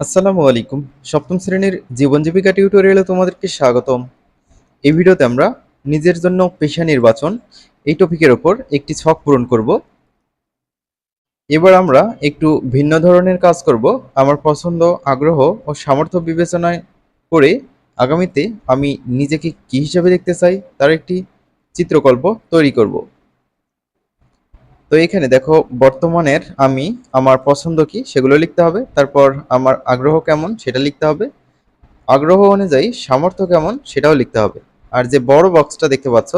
আসসালামু আলাইকুম। সপ্তম শ্রেণির জীবন জীবিকা টিউটোরিয়ালে তোমাদেরকে স্বাগতম। এই ভিডিওতে আমরা নিজের জন্য পেশা নির্বাচন, এই টপিকের ওপর একটি ছক পূরণ করব। এবার আমরা একটু ভিন্ন ধরনের কাজ করব। আমার পছন্দ, আগ্রহ ও সামর্থ্য বিবেচনায় করে আগামীতে আমি নিজেকে কী হিসাবে দেখতে চাই, তার একটি চিত্রকল্প তৈরি করব। তো এখানে দেখো, বর্তমানের আমি, আমার পছন্দ কি, সেগুলো লিখতে হবে। তারপর আমার আগ্রহ কেমন, সেটা লিখতে হবে। আগ্রহ অনুযায়ী সামর্থ্য কেমন, সেটাও লিখতে হবে। আর যে বড় বক্সটা দেখতে পাচ্ছ,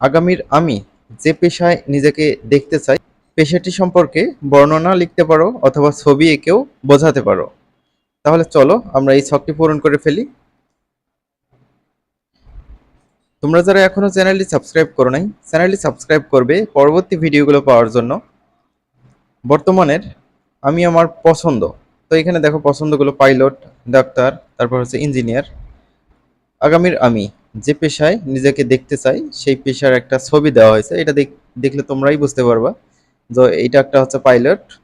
আগামীর আমি যে পেশায় নিজেকে দেখতে চাই, পেশাটি সম্পর্কে বর্ণনা লিখতে পারো অথবা ছবি এঁকেও বোঝাতে পারো। তাহলে চলো, আমরা এই ছকটি পূরণ করে ফেলি। তোমরা যারা এখনও চ্যানেলটি সাবস্ক্রাইব করো নাই, চ্যানেলটি সাবস্ক্রাইব করবে পরবর্তী ভিডিওগুলো পাওয়ার জন্য। বর্তমানের আমি আমার পছন্দ। তো এখানে দেখো পছন্দগুলো পাইলট, ডাক্তার, তারপর হচ্ছে ইঞ্জিনিয়ার। আগামীর আমি যে পেশায় নিজেকে দেখতে চাই, সেই পেশার একটা ছবি দেওয়া হয়েছে। এটা দেখ- দেখলে তোমরাই বুঝতে পারবা যে এইটা একটা হচ্ছে পাইলট।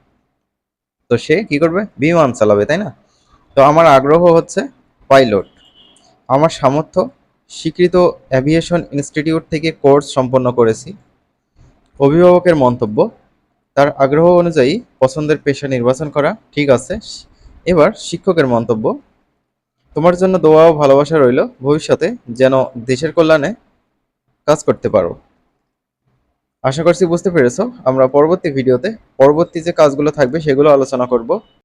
তো সে কি করবে? বিমান চালাবে, তাই না? তো আমার আগ্রহ হচ্ছে পাইলট। আমার সামর্থ্য স্বীকৃত অ্যাভিয়েশন ইনস্টিটিউট থেকে কোর্স সম্পন্ন করেছি। অভিভাবকের মন্তব্য, তার আগ্রহ অনুযায়ী পছন্দের পেশা নির্বাচন করা ঠিক আছে। এবার শিক্ষকের মন্তব্য, তোমার জন্য দোয়া ও ভালোবাসা রইল, ভবিষ্যতে যেন দেশের কল্যাণে কাজ করতে পারো। আশা করছি বুঝতে পেরেছ, আমরা পরবর্তী ভিডিওতে পরবর্তী যে কাজগুলো থাকবে সেগুলো আলোচনা করব।